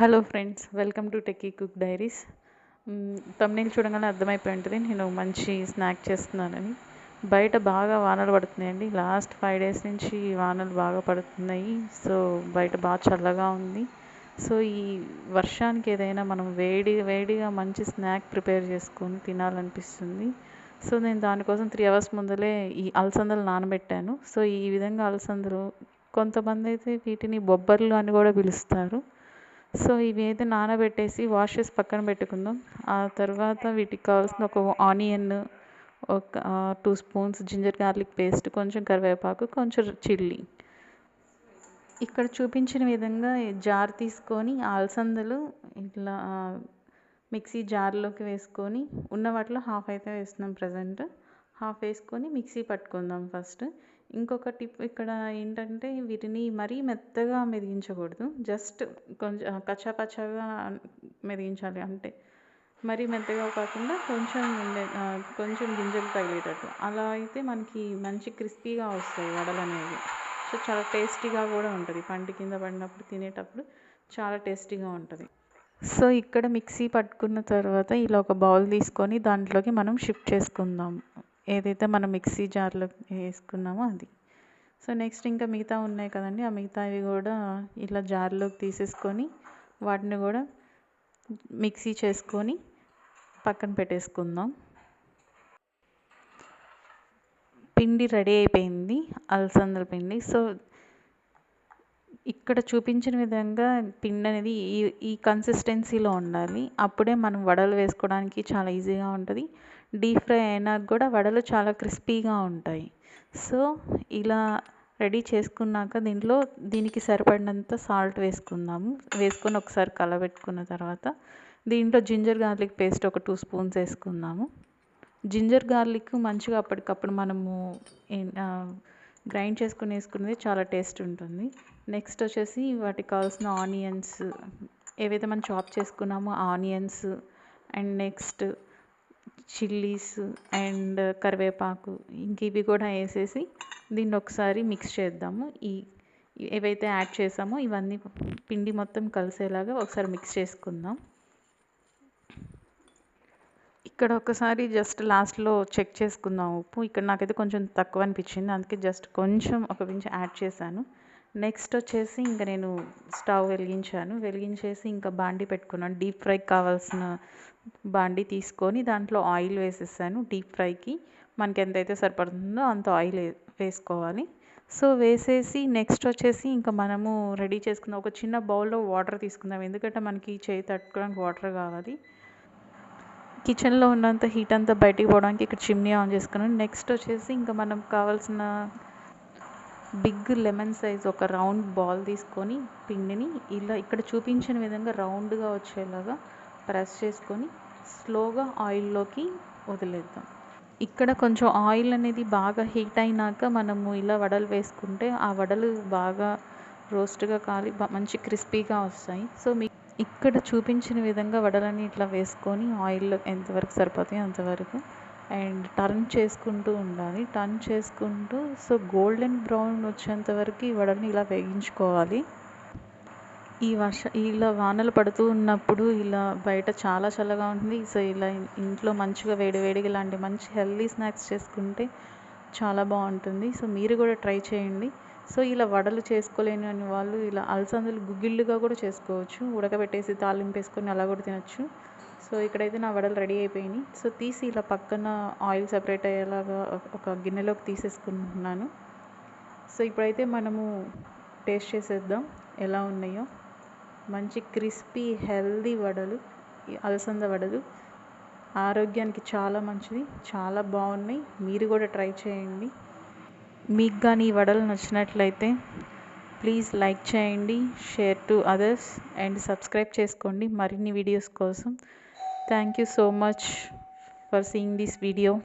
Hello friends welcome to techie cook diaries thumbnail చూడగానే అర్థమైపోయి ఉంటుంది. నేను మంచి స్నాక్ చేస్తున్నానని. బయట బాగా వానలు పడుతున్నాయండి. లాస్ట్ ఫైవ్ డేస్ నుంచి వానలు బాగా పడుతున్నాయి. సో బయట బాగా చల్లగా ఉంది. సో ఈ వర్షానికి ఏదైనా మనం వేడి వేడిగా మంచి స్నాక్ ప్రిపేర్ చేసుకొని తినాలనిపిస్తుంది. సో నేను దానికోసం త్రీ అవర్స్ ముందలే ఈ అలసందలు నానబెట్టాను. సో ఈ విధంగా అలసందలు కొంతమంది అయితే వీటిని బొబ్బర్లు అని కూడా పిలుస్తారు. సో ఇవి అయితే నానబెట్టేసి వాష్ చేసి పక్కన పెట్టుకుందాం. ఆ తర్వాత వీటికి కావాల్సిన ఒక ఆనియన్ ఒక two spoons ginger garlic paste కొంచెం కరివేపాకు కొంచెం చిల్లీ. ఇక్కడ చూపించిన విధంగా జార్ తీసుకొని అలసందలు ఇట్లా మిక్సీ జార్లోకి వేసుకొని ఉన్న వాటిలో హాఫ్ అయితే వేస్తున్నాం ప్రజెంట్. హాఫ్ వేసుకొని మిక్సీ పట్టుకుందాం ఫస్ట్. ఇంకొక టిప్ ఇక్కడ ఏంటంటే వీటిని మరీ మెత్తగా మెదిగించకూడదు. జస్ట్ కొంచెం కచ్చాపచ్చాగా మెదిగించాలి. అంటే మరీ మెత్తగా కాకుండా కొంచెం కొంచెం గింజలు తగిలేటట్టు. అలా అయితే మనకి మంచి క్రిస్పీగా వస్తాయి వడలు అనేవి. సో చాలా టేస్టీగా కూడా ఉంటుంది. పంట కింద పడినప్పుడు తినేటప్పుడు చాలా టేస్టీగా ఉంటుంది. సో ఇక్కడ మిక్సీ పట్టుకున్న తర్వాత ఇలా ఒక బౌల్ తీసుకొని దాంట్లోకి మనం షిఫ్ట్ చేసుకుందాం. ఏదైతే మనం మిక్సీ జార్లో వేసుకున్నామో అది. సో నెక్స్ట్ ఇంకా మిగతా ఉన్నాయి కదండి. ఆ మిగతావి కూడా ఇలా జార్లోకి తీసేసుకొని వాటిని కూడా మిక్సీ చేసుకొని పక్కన పెట్టేసుకుందాం. పిండి రెడీ అయిపోయింది. అలసందల పిండి. సో ఇక్కడ చూపించిన విధంగా పిండి అనేది ఈ ఈ కన్సిస్టెన్సీలో ఉండాలి. అప్పుడే మనం వడలు వేసుకోవడానికి చాలా ఈజీగా ఉంటుంది. డీప్ ఫ్రై అయినా కూడా వడలు చాలా క్రిస్పీగా ఉంటాయి. సో ఇలా రెడీ చేసుకున్నాక దీంట్లో దీనికి సరిపడినంత సాల్ట్ వేసుకుందాము. వేసుకొని ఒకసారి కలబెట్టుకున్న తర్వాత దీంట్లో జింజర్ గార్లిక్ పేస్ట్ ఒక టూ స్పూన్స్ వేసుకుందాము. జింజర్ గార్లిక్ మంచిగా అప్పటికప్పుడు మనము గ్రైండ్ చేసుకుని వేసుకునేది చాలా టేస్ట్ ఉంటుంది. నెక్స్ట్ వచ్చేసి వాటికి కావాల్సిన ఆనియన్స్ ఏవైతే మనం చాప్ చేసుకున్నామో onions and next chillies and కరివేపాకు ఇంక ఇవి కూడా వేసేసి దీన్ని ఒకసారి మిక్స్ చేద్దాము. ఈ ఏవైతే యాడ్ చేసామో ఇవన్నీ పిండి మొత్తం కలిసేలాగా ఒకసారి మిక్స్ చేసుకుందాం. ఇక్కడ ఒకసారి జస్ట్ లాస్ట్లో చెక్ చేసుకుందాం ఉప్పు. ఇక్కడ నాకైతే కొంచెం తక్కువ అనిపించింది. అందుకే జస్ట్ కొంచెం ఒక కొంచెం యాడ్ చేశాను. నెక్స్ట్ వచ్చేసి ఇంకా నేను స్టవ్ వెలిగించాను. వెలిగించేసి ఇంకా బాండి పెట్టుకున్నాను. డీప్ ఫ్రైకి కావాల్సిన బాండి తీసుకొని దాంట్లో ఆయిల్ వేసేసాను డీప్ ఫ్రైకి. మనకి ఎంతైతే సరిపడుతుందో అంత ఆయిల్ వేసుకోవాలి. సో వేసేసి నెక్స్ట్ వచ్చేసి ఇంకా మనము రెడీ చేసుకుందాం ఒక చిన్న బౌల్లో వాటర్ తీసుకుందాం. ఎందుకంటే మనకి చేయి తట్టుకోవడానికి వాటర్ కావాలి. కిచెన్లో ఉన్నంత హీట్ అంతా బయటికి పోవడానికి ఇక్కడ చిమ్నీ ఆన్ చేసుకున్నాను. నెక్స్ట్ వచ్చేసి ఇంకా మనం కావాల్సిన బిగ్ లెమన్ సైజ్ ఒక రౌండ్ బాల్ తీసుకొని పిండిని ఇలా ఇక్కడ చూపించిన విధంగా రౌండ్గా వచ్చేలాగా ప్రెస్ చేసుకొని స్లోగా ఆయిల్లోకి వదిలేద్దాం. ఇక్కడ కొంచెం ఆయిల్ అనేది బాగా హీట్ అయినాక మనము ఇలా వడలు వేసుకుంటే ఆ వడలు బాగా రోస్ట్గా కాలి మంచి క్రిస్పీగా వస్తాయి. సో మీ ఇక్కడ చూపించిన విధంగా వడలని ఇట్లా వేసుకొని ఆయిల్లో ఎంతవరకు సరిపోతాయి అంతవరకు అండ్ టర్న్ చేసుకుంటూ ఉండాలి. టర్న్ చేసుకుంటూ సో గోల్డెన్ బ్రౌన్ వచ్చేంత వరకు ఈ వడని ఇలా వేగించుకోవాలి ఈ వర్ష ఇలా వానలు పడుతూ ఉన్నప్పుడు ఇలా బయట చాలా చల్లగా ఉంటుంది. సో ఇలా ఇంట్లో మంచిగా వేడివేడిగా ఇలాంటి మంచి హెల్దీ స్నాక్స్ చేసుకుంటే చాలా బాగుంటుంది. సో మీరు కూడా ట్రై చేయండి. సో ఇలా వడలు చేసుకోలేని అని వాళ్ళు ఇలా అలసందలు గుగ్గిళ్ళుగా కూడా చేసుకోవచ్చు. ఉడకబెట్టేసి తాలింపు వేసుకొని అలా కూడా తినచ్చు. సో ఇక్కడైతే నా వడలు రెడీ అయిపోయినాయి. సో తీసి ఇలా పక్కన ఆయిల్ సపరేట్ అయ్యేలాగా ఒక గిన్నెలోకి తీసేసుకుంటున్నాను. సో ఇప్పుడైతే మనము టేస్ట్ చేసేద్దాం ఎలా ఉన్నాయో. మంచి క్రిస్పీ హెల్దీ వడలు అలసంద వడలు. ఆరోగ్యానికి చాలా మంచిది చాలా బాగున్నాయి. మీరు కూడా ట్రై చేయండి. మీకు కానీ ఈ వడలు నచ్చినట్లయితే ప్లీజ్ లైక్ చేయండి share to others and subscribe చేసుకోండి. మరిన్ని వీడియోస్ కోసం thank you so much for seeing this video.